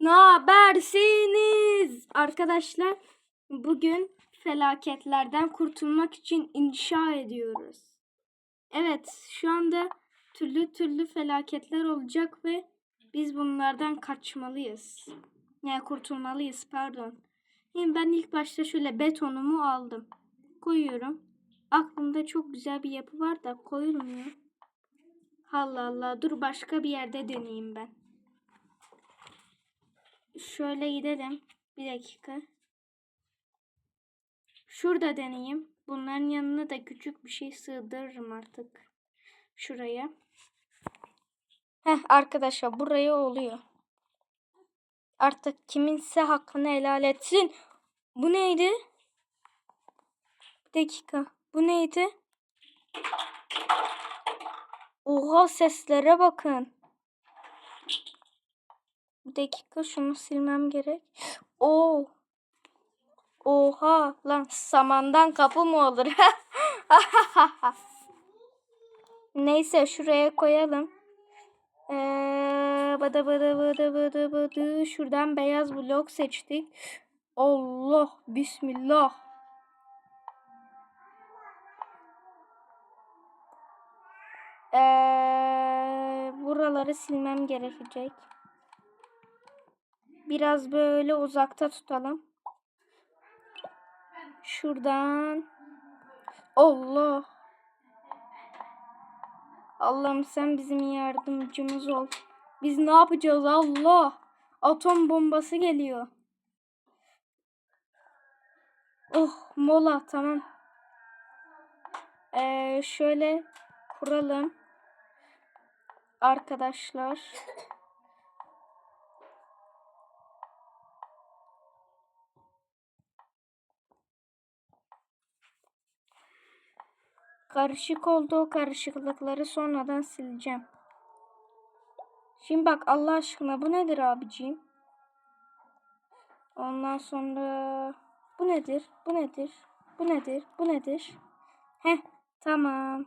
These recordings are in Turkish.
Ne habersiniz? Arkadaşlar bugün felaketlerden kurtulmak için inşa ediyoruz. Evet şu anda türlü türlü felaketler olacak ve biz bunlardan kaçmalıyız. Yani kurtulmalıyız pardon. Şimdi ben ilk başta şöyle betonumu aldım. Koyuyorum. Aklımda çok güzel bir yapı var da koyulmuyor. Allah Allah dur başka bir yerde deneyeyim ben. Şöyle gidelim. Bir dakika. Şurada deneyeyim. Bunların yanına da küçük bir şey sığdırırım artık. Şuraya. Heh arkadaşlar buraya oluyor. Artık kiminse hakkını helal etsin. Bu neydi? Bir dakika. Bu neydi? Oha seslere bakın. Bir dakika şunu silmem gerek. Oo. Oha lan samandan kapı mı olur? Neyse şuraya koyalım. Ee, bıdı bıdı bıdı bıdı bıdı. Şuradan beyaz blok seçtik. Allah bismillah. Ee, buraları silmem gerekecek. Biraz böyle uzakta tutalım. Şuradan. Allah. Allah'ım sen bizim yardımcımız ol. Biz ne yapacağız Allah? Atom bombası geliyor. Oh mola tamam. Ee, şöyle kuralım. Arkadaşlar. Karışık olduğu karışıklıkları sonradan sileceğim. Şimdi bak Allah aşkına bu nedir abiciğim? Ondan sonra bu nedir? Bu nedir? Bu nedir? Bu nedir? Heh tamam.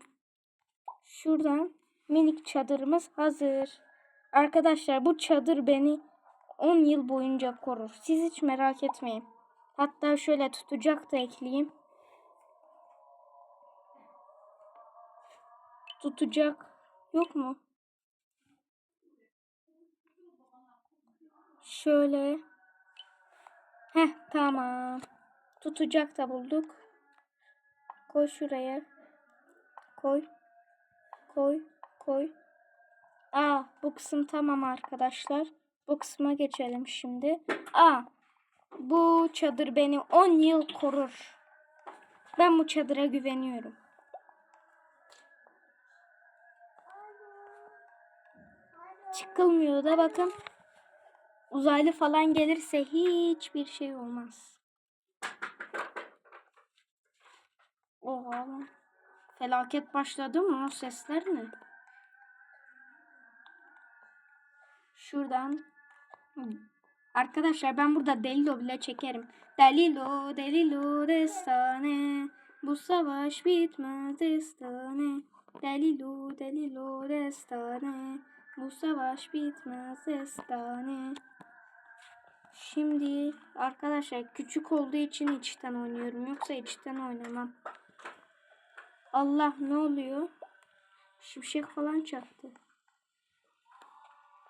Şuradan minik çadırımız hazır. Arkadaşlar bu çadır beni 10 yıl boyunca korur. Siz hiç merak etmeyin. Hatta şöyle tutacak da ekleyeyim. Tutacak yok mu? Şöyle. Heh tamam. Tutacak da bulduk. Koy şuraya. Koy. Koy. Koy. Aa bu kısım tamam arkadaşlar. Bu kısma geçelim şimdi. Aa bu çadır beni 10 yıl korur. Ben bu çadıra güveniyorum. Çıkılmıyor da bakın. Uzaylı falan gelirse hiçbir şey olmaz. Oha. Felaket başladı mı? O sesler ne? Şuradan. Arkadaşlar ben burada Delilo bile çekerim. Delilo, Delilo destane. Bu savaş bitmez destane. Delilo, Delilo destane. Bu savaş bitmez destane. Şimdi arkadaşlar küçük olduğu için içten oynuyorum. Yoksa içten oynamam. Allah ne oluyor? Şimşek falan çaktı.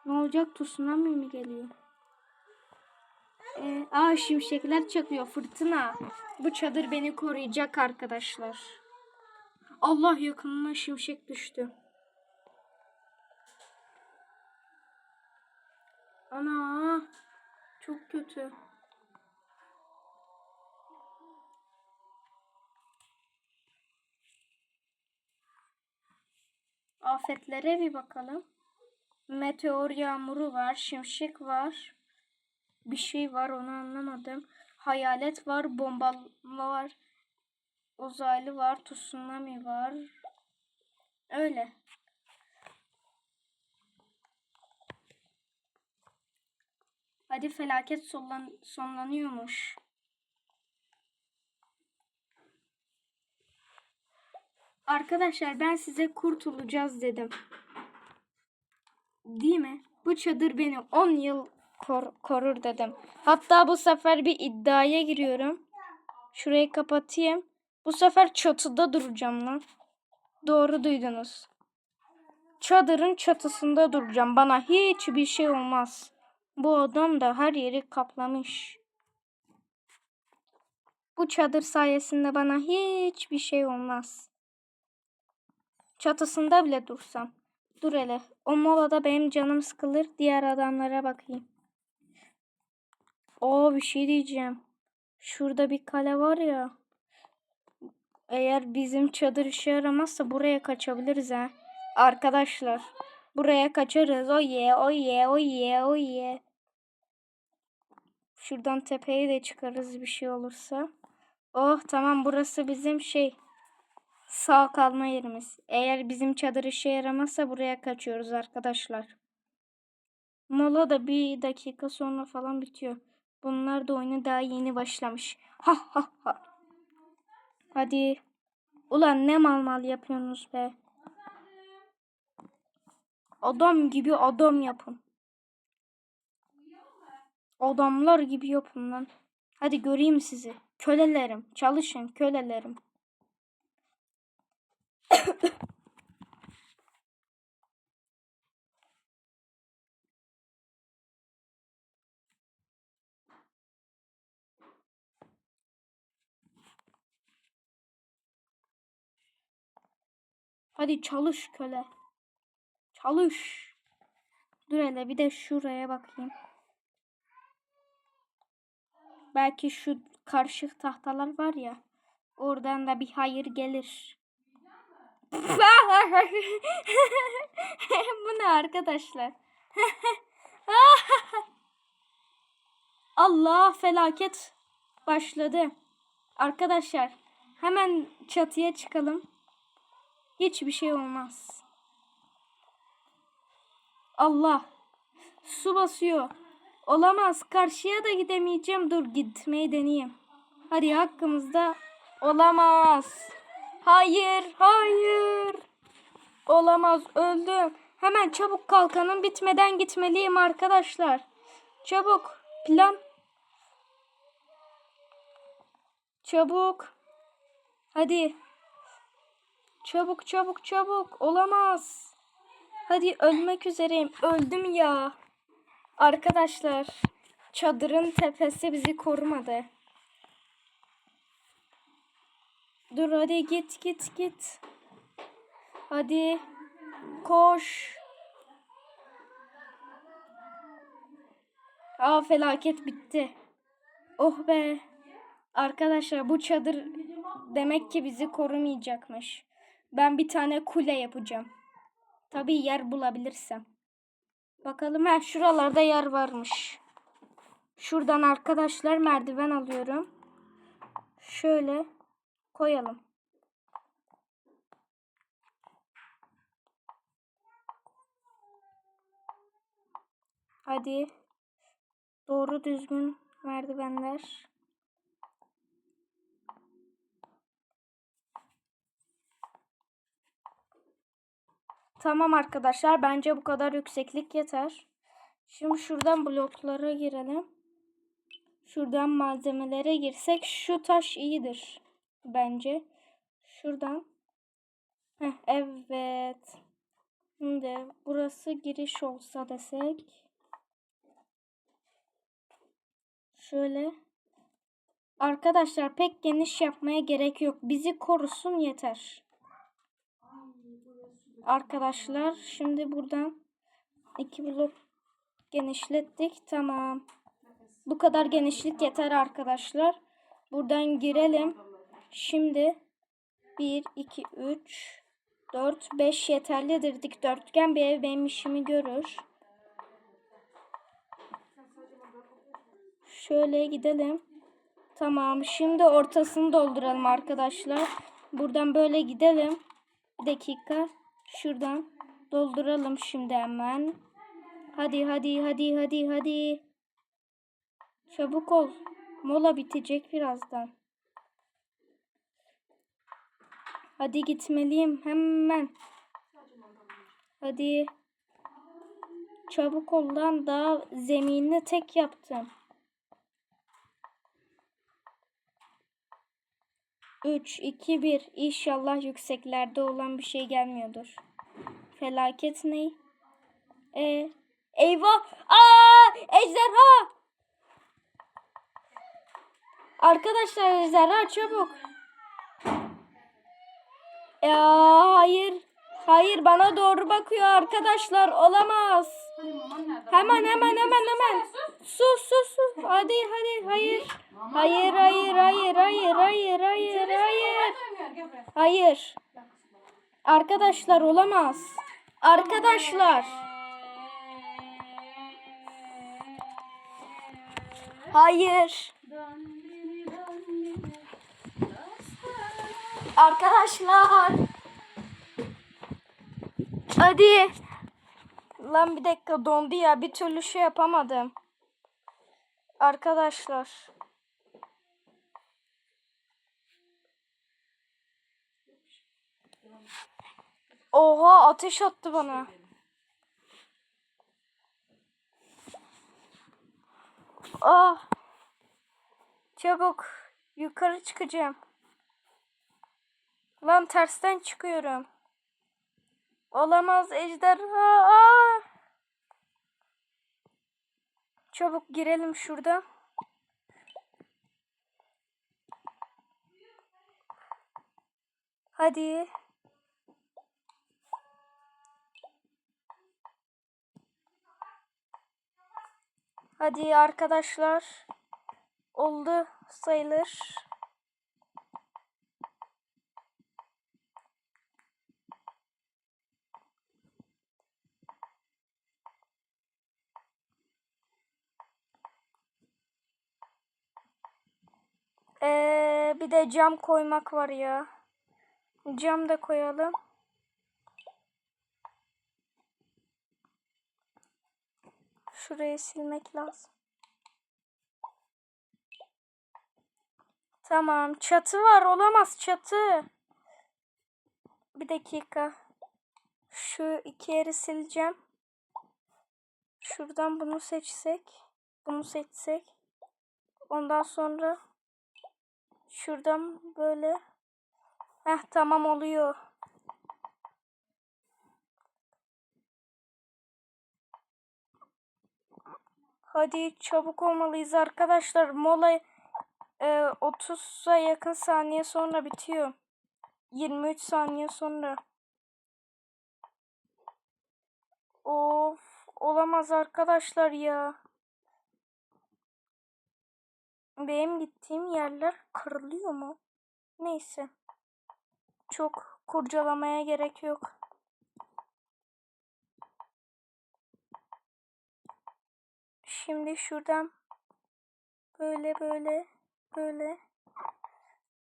Ne olacak? Tsunami mi geliyor? Ee, aa şimşekler çakıyor. Fırtına. Bu çadır beni koruyacak arkadaşlar. Allah yakınına şimşek düştü. Ana çok kötü. Afetlere bir bakalım. Meteor yağmuru var, şimşek var. Bir şey var onu anlamadım. Hayalet var, bomba var. Uzaylı var, tsunami var. Öyle. Hadi felaket sonlan sonlanıyormuş. Arkadaşlar ben size kurtulacağız dedim. Değil mi? Bu çadır beni 10 yıl kor- korur dedim. Hatta bu sefer bir iddiaya giriyorum. Şurayı kapatayım. Bu sefer çatıda duracağım lan. Doğru duydunuz. Çadırın çatısında duracağım. Bana hiçbir şey olmaz. Bu adam da her yeri kaplamış. Bu çadır sayesinde bana hiçbir şey olmaz. Çatısında bile dursam. Dur hele. O molada benim canım sıkılır. Diğer adamlara bakayım. Oo bir şey diyeceğim. Şurada bir kale var ya. Eğer bizim çadır işe yaramazsa buraya kaçabiliriz ha. Arkadaşlar. Buraya kaçarız. O ye, o ye, o ye, o ye. Şuradan tepeye de çıkarız bir şey olursa. Oh tamam burası bizim şey. Sağ kalma yerimiz. Eğer bizim çadır işe yaramazsa buraya kaçıyoruz arkadaşlar. Mola da bir dakika sonra falan bitiyor. Bunlar da oyunu daha yeni başlamış. Ha ha ha. Hadi. Ulan ne mal mal yapıyorsunuz be. Adam gibi adam yapın. Adamlar gibi yapın lan. Hadi göreyim sizi. Kölelerim. Çalışın kölelerim. Hadi çalış köle. Çalış. Dur hele bir de şuraya bakayım. Belki şu karışık tahtalar var ya. Oradan da bir hayır gelir. Bu ne arkadaşlar? Allah felaket başladı. Arkadaşlar hemen çatıya çıkalım. Hiçbir şey olmaz. Allah. Su basıyor. Olamaz. Karşıya da gidemeyeceğim. Dur gitmeyi deneyeyim. Hadi hakkımızda olamaz. Hayır, hayır. Olamaz. Öldüm. Hemen çabuk kalkanım bitmeden gitmeliyim arkadaşlar. Çabuk. Plan. Çabuk. Hadi. Çabuk çabuk çabuk. Olamaz. Hadi ölmek üzereyim. Öldüm ya. Arkadaşlar. Çadırın tepesi bizi korumadı. Dur hadi git git git. Hadi. Koş. Aa felaket bitti. Oh be. Arkadaşlar bu çadır demek ki bizi korumayacakmış. Ben bir tane kule yapacağım. Tabii yer bulabilirsem. Bakalım ha şuralarda yer varmış. Şuradan arkadaşlar merdiven alıyorum. Şöyle koyalım. Hadi. Doğru düzgün merdivenler. Tamam arkadaşlar bence bu kadar yükseklik yeter. Şimdi şuradan bloklara girelim. Şuradan malzemelere girsek şu taş iyidir bence. Şuradan. Heh, evet. Şimdi burası giriş olsa desek. Şöyle. Arkadaşlar pek geniş yapmaya gerek yok. Bizi korusun yeter. Arkadaşlar şimdi buradan iki blok genişlettik. Tamam. Bu kadar genişlik yeter arkadaşlar. Buradan girelim. Şimdi 1, 2, 3, 4, 5 yeterlidir. Dikdörtgen bir ev benim işimi görür. Şöyle gidelim. Tamam. Şimdi ortasını dolduralım arkadaşlar. Buradan böyle gidelim. Bir dakika. Şuradan dolduralım şimdi hemen. Hadi hadi hadi hadi hadi. Çabuk ol. Mola bitecek birazdan. Hadi gitmeliyim hemen. Hadi. Çabuk ol lan daha zeminini tek yaptım. 3, 2, 1. İnşallah yükseklerde olan bir şey gelmiyordur. Felaket ne? E, eyvah! Aa! Ejderha! Arkadaşlar ejderha çabuk. Ya hayır. Hayır bana doğru bakıyor arkadaşlar. Olamaz. Hemen hemen hemen hemen. Sus sus sus. Hadi hadi hayır. Hayır hayır hayır hayır hayır hayır hayır. Hayır. Arkadaşlar olamaz. Arkadaşlar. Hayır. Arkadaşlar. Hadi. Lan bir dakika dondu ya. Bir türlü şey yapamadım. Arkadaşlar. Oha ateş attı bana. Ah. Çabuk. Yukarı çıkacağım. Lan tersten çıkıyorum. Olamaz ejderha. Aa! Çabuk girelim şuradan. Hadi. Hadi arkadaşlar. Oldu sayılır. Ee, bir de cam koymak var ya. Cam da koyalım. Şurayı silmek lazım. Tamam. Çatı var. Olamaz çatı. Bir dakika. Şu iki yeri sileceğim. Şuradan bunu seçsek. Bunu seçsek. Ondan sonra şuradan böyle. Heh tamam oluyor. Hadi çabuk olmalıyız arkadaşlar. Mola e, 30'a yakın saniye sonra bitiyor. 23 saniye sonra. Of olamaz arkadaşlar ya. Benim gittiğim yerler kırılıyor mu? Neyse. Çok kurcalamaya gerek yok. Şimdi şuradan böyle böyle böyle.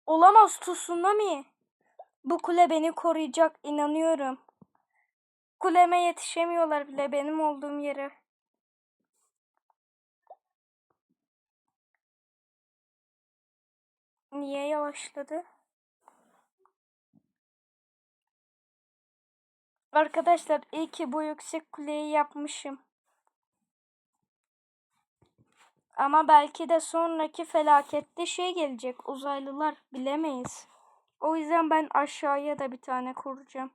Olamaz tsunami. Bu kule beni koruyacak inanıyorum. Kuleme yetişemiyorlar bile benim olduğum yere. Niye yavaşladı? Arkadaşlar iyi ki bu yüksek kuleyi yapmışım. Ama belki de sonraki felakette şey gelecek. Uzaylılar bilemeyiz. O yüzden ben aşağıya da bir tane kuracağım.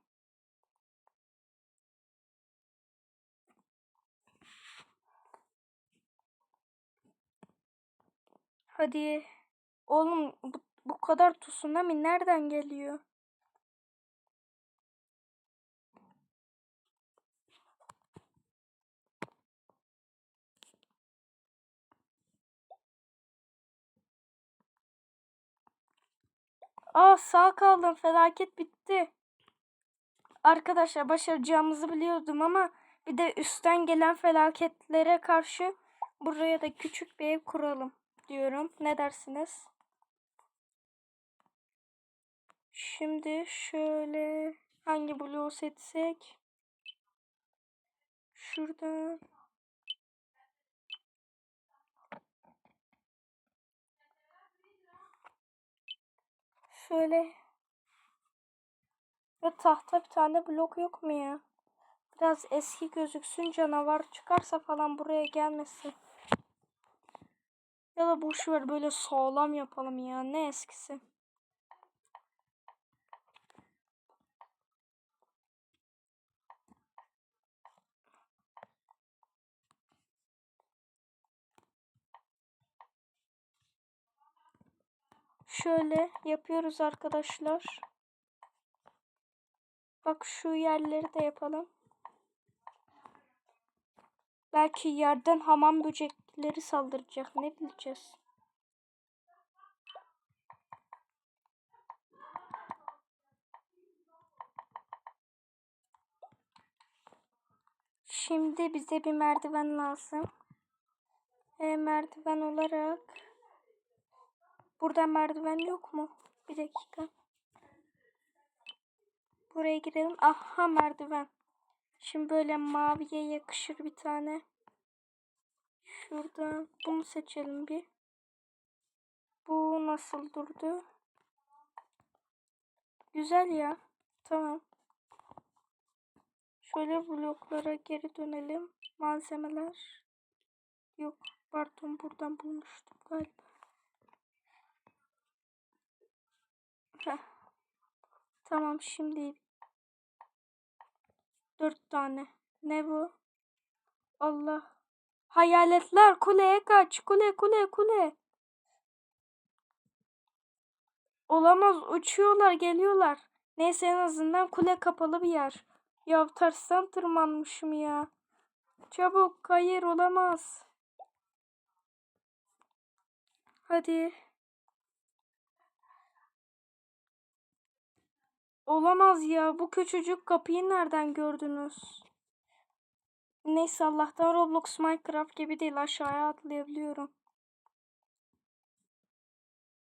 Hadi. Oğlum bu, bu kadar tsunami nereden geliyor? Aa sağ kaldım. Felaket bitti. Arkadaşlar başaracağımızı biliyordum ama bir de üstten gelen felaketlere karşı buraya da küçük bir ev kuralım diyorum. Ne dersiniz? Şimdi şöyle hangi bloğu seçsek? Şuradan. Şöyle. Ve tahta bir tane blok yok mu ya? Bir Biraz eski gözüksün canavar çıkarsa falan buraya gelmesin. Ya da boş ver böyle sağlam yapalım ya. Ne eskisi. Şöyle yapıyoruz arkadaşlar. Bak şu yerleri de yapalım. Belki yerden hamam böcekleri saldıracak. Ne bileceğiz. Şimdi bize bir merdiven lazım. E, merdiven olarak burada merdiven yok mu? Bir dakika. Buraya girelim. Aha merdiven. Şimdi böyle maviye yakışır bir tane. Şuradan bunu seçelim bir. Bu nasıl durdu? Güzel ya. Tamam. Şöyle bloklara geri dönelim. Malzemeler. Yok. Pardon buradan bulmuştum galiba. Heh. Tamam şimdi. Dört tane. Ne bu? Allah. Hayaletler kuleye kaç. Kule kule kule. Olamaz uçuyorlar geliyorlar. Neyse en azından kule kapalı bir yer. Ya tersten tırmanmışım ya. Çabuk hayır olamaz. Hadi. Olamaz ya. Bu küçücük kapıyı nereden gördünüz? Neyse Allah'tan Roblox Minecraft gibi değil. Aşağıya atlayabiliyorum.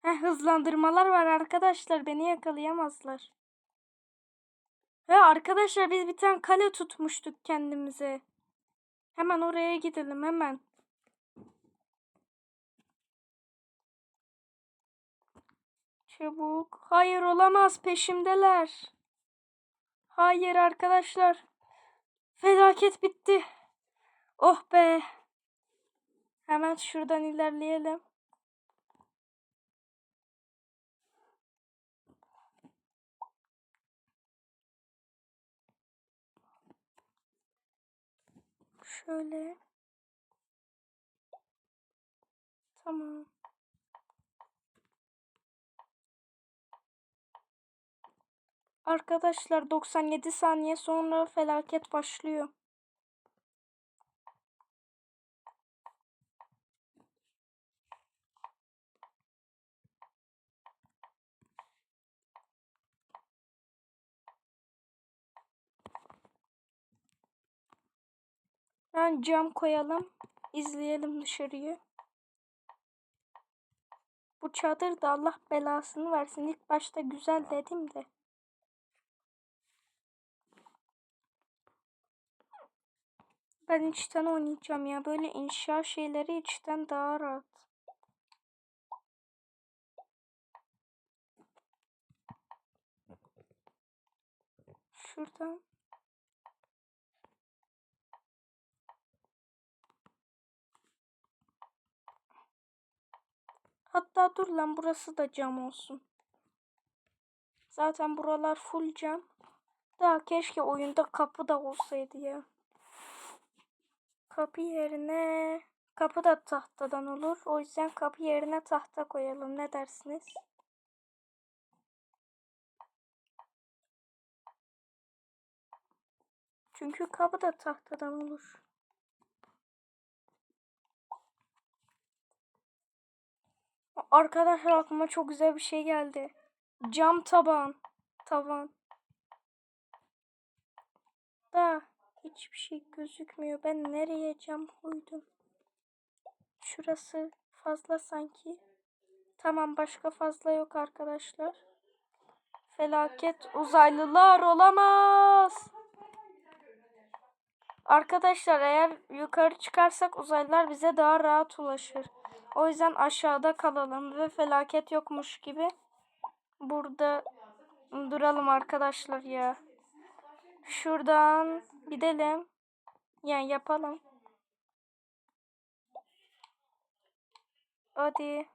Heh, hızlandırmalar var arkadaşlar. Beni yakalayamazlar. He arkadaşlar biz bir tane kale tutmuştuk kendimize. Hemen oraya gidelim hemen. Çabuk. Hayır olamaz peşimdeler. Hayır arkadaşlar. Felaket bitti. Oh be. Hemen şuradan ilerleyelim. Şöyle. Tamam. Arkadaşlar 97 saniye sonra felaket başlıyor. Ben cam koyalım. İzleyelim dışarıyı. Bu çadır da Allah belasını versin. İlk başta güzel dedim de. Ben içten oynayacağım ya. Böyle inşa şeyleri içten daha rahat. Şuradan. Hatta dur lan burası da cam olsun. Zaten buralar full cam. Daha keşke oyunda kapı da olsaydı ya. Kapı yerine kapı da tahtadan olur. O yüzden kapı yerine tahta koyalım. Ne dersiniz? Çünkü kapı da tahtadan olur. Arkadaşlar aklıma çok güzel bir şey geldi. Cam taban. Tavan. Da hiçbir şey gözükmüyor. Ben nereye cam koydum? Şurası fazla sanki. Tamam başka fazla yok arkadaşlar. Felaket uzaylılar olamaz. Arkadaşlar eğer yukarı çıkarsak uzaylılar bize daha rahat ulaşır. O yüzden aşağıda kalalım ve felaket yokmuş gibi burada duralım arkadaşlar ya. Şuradan Gidelim. Yani yapalım. Hadi.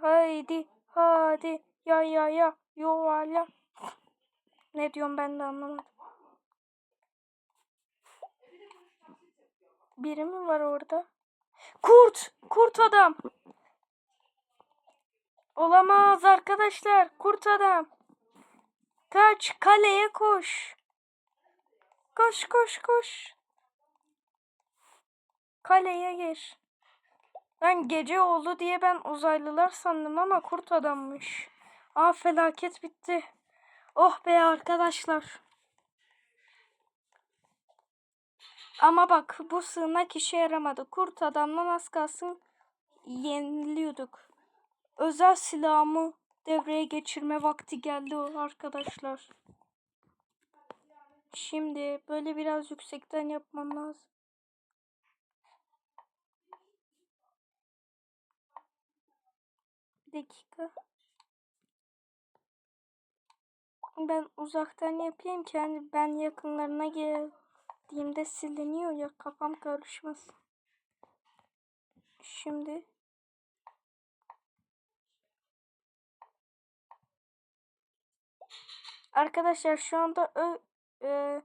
Haydi. Hadi. Ya ya ya. Yuvarla. Ne diyorum ben de anlamadım. Biri mi var orada? Kurt! Kurt adam! Olamaz arkadaşlar. Kurt adam. Kaç. Kaleye koş. Koş koş koş. Kaleye gir. Ben gece oldu diye ben uzaylılar sandım ama kurt adammış. Aa felaket bitti. Oh be arkadaşlar. Ama bak bu sığınak işe yaramadı. Kurt adamdan az kalsın yeniliyorduk. Özel silahımı devreye geçirme vakti geldi arkadaşlar. Şimdi böyle biraz yüksekten yapmam lazım. Bir dakika. Ben uzaktan yapayım ki hani ben yakınlarına geldiğimde siliniyor ya kafam karışmasın. Şimdi Arkadaşlar şu anda ö, e,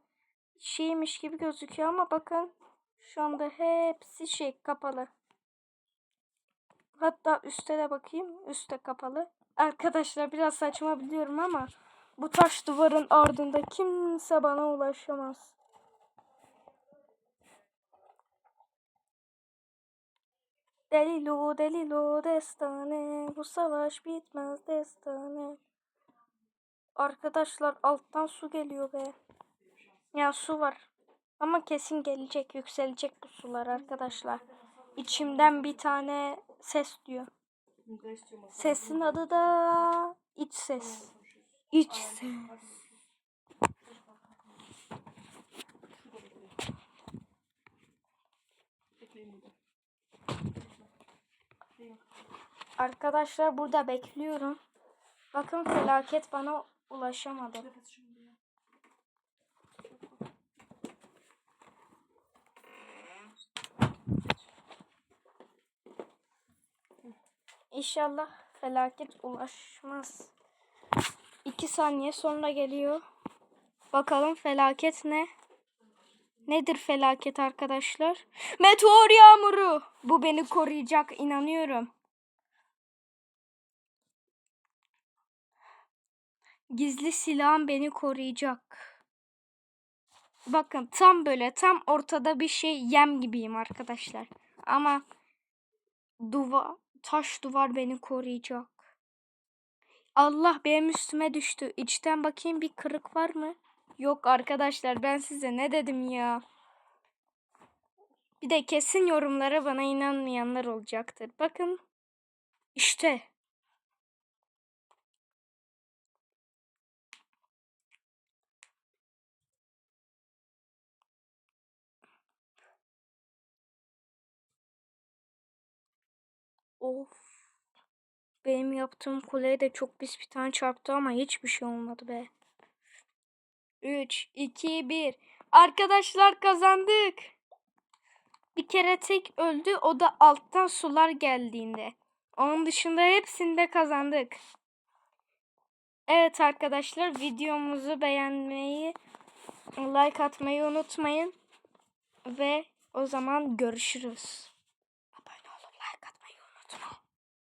şeymiş gibi gözüküyor ama bakın şu anda hepsi şey kapalı. Hatta üste de bakayım. Üste kapalı. Arkadaşlar biraz saçma biliyorum ama bu taş duvarın ardında kimse bana ulaşamaz. Delilo delilo destane bu savaş bitmez destane. Arkadaşlar alttan su geliyor be. Ya su var. Ama kesin gelecek, yükselecek bu sular arkadaşlar. İçimden bir tane ses diyor. Sesin adı da iç ses. İç ses. Arkadaşlar burada bekliyorum. Bakın felaket bana ulaşamadı. İnşallah felaket ulaşmaz. İki saniye sonra geliyor. Bakalım felaket ne? Nedir felaket arkadaşlar? Meteor yağmuru. Bu beni koruyacak inanıyorum. Gizli silahım beni koruyacak. Bakın tam böyle tam ortada bir şey yem gibiyim arkadaşlar. Ama duvar taş duvar beni koruyacak. Allah benim üstüme düştü. İçten bakayım bir kırık var mı? Yok arkadaşlar ben size ne dedim ya? Bir de kesin yorumlara bana inanmayanlar olacaktır. Bakın işte Of. Benim yaptığım kuleye de çok pis bir tane çarptı ama hiçbir şey olmadı be. 3, 2, 1. Arkadaşlar kazandık. Bir kere tek öldü. O da alttan sular geldiğinde. Onun dışında hepsinde kazandık. Evet arkadaşlar videomuzu beğenmeyi, like atmayı unutmayın. Ve o zaman görüşürüz.